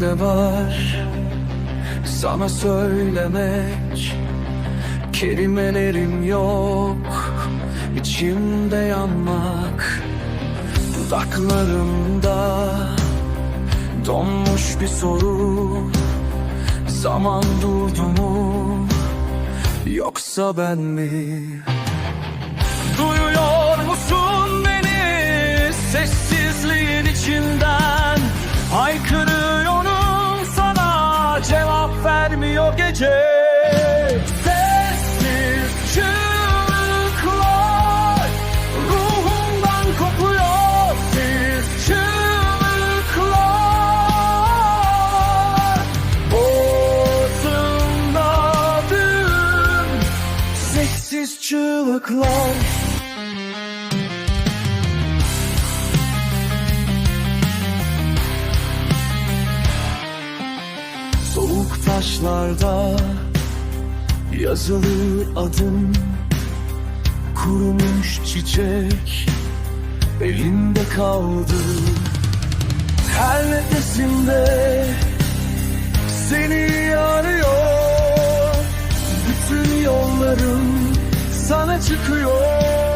ne var. Sana söylemek Kelimelerim yok. İçimde yanmak Dudaklarımda donmuş bir soru. Zaman durdu mu? Yoksa ben mi? Duyuyor musun beni? Sessizliğin içinden gece Sessiz çığlıklar ruhumdan kopuyor Siz çığlıklar. Boğazımda düğüm Sessiz çığlıklar Soğuk taşlarda yazılı adım. Kurumuş çiçek elimde kaldı. Her nefesimde seni arıyor. Bütün yollarım sana çıkıyor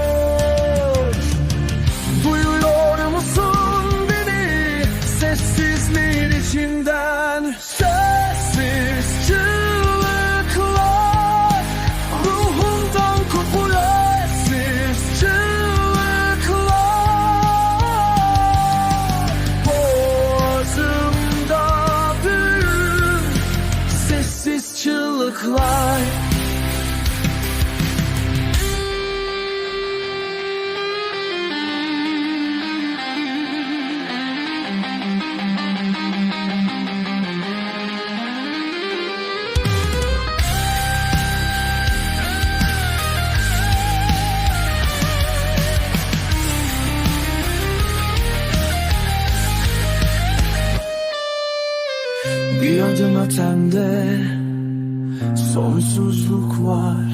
Ötemde sonsuzluk var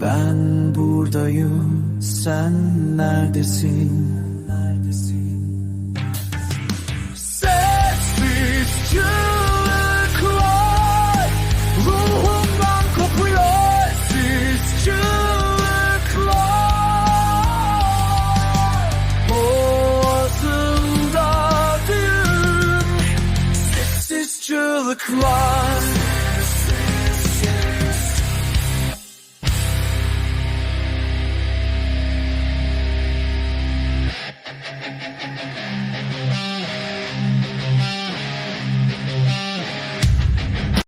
Ben buradayım sen neredesin? Neredesin? Sessiz клас.